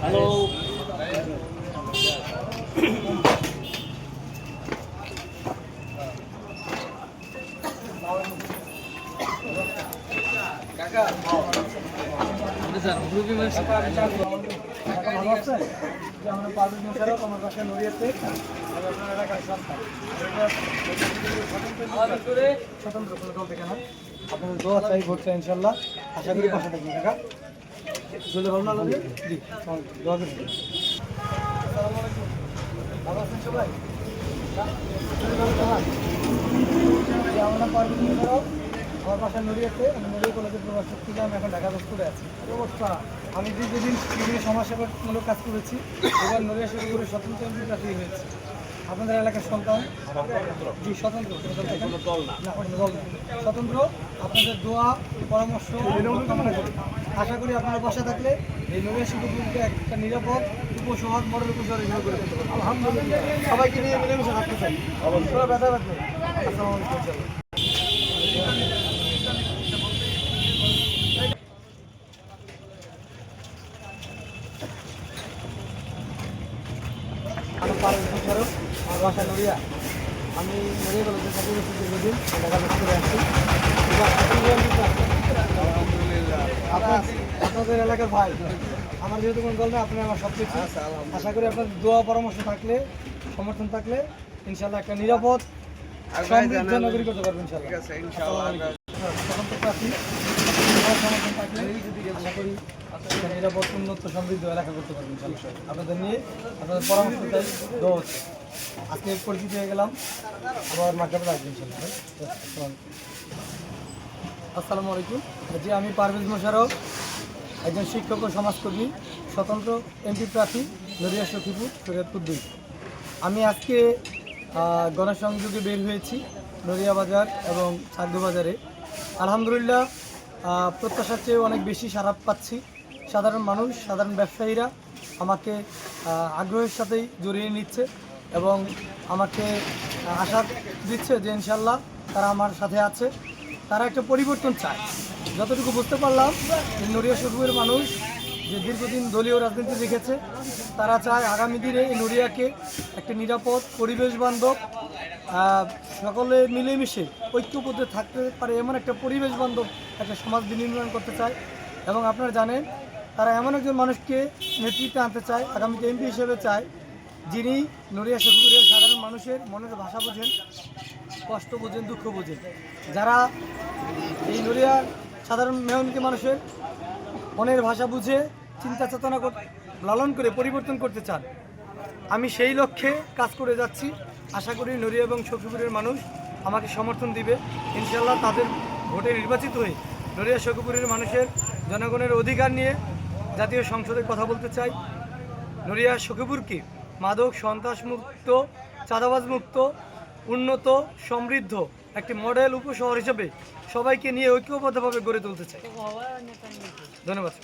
Hello ভালো আছেন যে আমরা পারভেজ মোশারফ আমার বাসা নড়িয়াতে আমি আপনার সন্তান স্বতন্ত্র কোনো দল থেকে না আপনাদের দোয়া চাই, ভোট চাই ইনশাল্লাহ। আশা করি পাশে থাকবেন, কাকা। চলে ভালো লাগল জি দোয়া যে আমার নড়িয়াতে আমি নড়িয়া কলেজের প্রবাস থেকে আমি এখন ঢাকা করে আছি। অবস্থা? আমি দীর্ঘদিন বিভিন্ন সমাজসেবামূলক কাজ করেছি, এবার নড়িয়া করে স্বতন্ত্র হয়েছে। আপনাদের এলাকার সন্তান? জি স্বতন্ত্র কোনো দল না দল না। স্বতন্ত্র আপনাদের দোয়া পরামর্শ কামনা করি আশা করি আপনারা বসা থাকলে এই নড়িয়া শিশুগুলিকে একটা নিরাপদ উপসহজ মডেল উপসহজ হিসেবে করে আলহামদুলিল্লাহ। সবাইকে নিয়ে মিলেমিশে থাকতে চাই। অবশ্যই। ব্যথা রাখবে আসসালামু আলাইকুম। মোশারফ আমার বাসা নড়িয়া আমি নড়িয়া কলেজে চাকরি করছি দীর্ঘদিন করে আসছি। আপনাদের এলাকার ভাই আমার যেহেতু কোনো দল নেই আপনি আমার সব কিছু। আশা করি আপনার দোয়া পরামর্শ থাকলে সমর্থন থাকলে ইনশাল্লাহ একটা নিরাপদ সমৃদ্ধ নগরী করতে পারবেন ইনশাল্লাহ আমার সমর্থন থাকলে আশা করতে পারবেন নিয়ে আপনাদের আজকে পরিচিত হয়ে গেলাম আসসালামু আলাইকুম। আমি পারভেজ মোশারফ একজন শিক্ষক ও সমাজকর্মী, স্বতন্ত্র এমপি প্রার্থী, নদিয়া সখীপুর, শরীয়তপুর দুই। আমি আজকে গণসংযোগে বের হয়েছি নদিয়া বাজার এবং চাকদু বাজারে। আলহামদুলিল্লাহ প্রত্যাশার চেয়ে অনেক বেশি সারা পাচ্ছি। সাধারণ মানুষ, সাধারণ ব্যবসায়ীরা আমাকে আগ্রহের সাথেই জড়িয়ে নিচ্ছে এবং আমাকে আশা দিচ্ছে যে ইনশাল্লাহ তারা আমার সাথে আছে। তারা একটা পরিবর্তন চায়। যতটুকু বুঝতে পারলাম নড়িয়া শকুরের মানুষ যে দীর্ঘদিন দলীয় রাজনীতি দেখেছে, তারা চায় আগামী দিনে এই নড়িয়াকে একটা নিরাপদ পরিবেশ বান্ধব সকলে মিলেমিশে ঐক্যবদ্ধ থাকতে পারে, এমন একটা পরিবেশ বান্ধব একটা সমাজ বিনির্মাণ করতে চায়। এবং আপনারা জানেন, তারা এমন একজন মানুষকে নেতৃত্বে আনতে চায়, আগামীতে এমপি হিসেবে চায়, যিনি নড়িয়া শকুরের সাধারণ মানুষের মনের ভাষা বোঝেন, কষ্ট বোঝেন, দুঃখ বোঝেন। যারা এই নড়িয়ার সাধারণ মেহনকে মানুষের মনের ভাষা বুঝে, চিন্তা চেতনা লালন করে পরিবর্তন করতে চান। আমি সেই লক্ষ্যে কাজ করে যাচ্ছি। আশা করি নড়িয়া এবং সখীপুরের মানুষ আমাকে সমর্থন দিবে। ইনশাল্লাহ তাদের ভোটে নির্বাচিত হয়ে নড়িয়া সখীপুরের মানুষের জনগণের অধিকার নিয়ে জাতীয় সংসদে কথা বলতে চাই। নড়িয়া সখীপুরকে মাদক সন্ত্রাস মুক্ত চাঁদাবাজ মুক্ত উন্নত, সমৃদ্ধ একটি মডেল উপশহর হিসেবে সবাইকে নিয়ে ঐক্যবদ্ধভাবে গড়ে তুলতে চাই। ধন্যবাদ।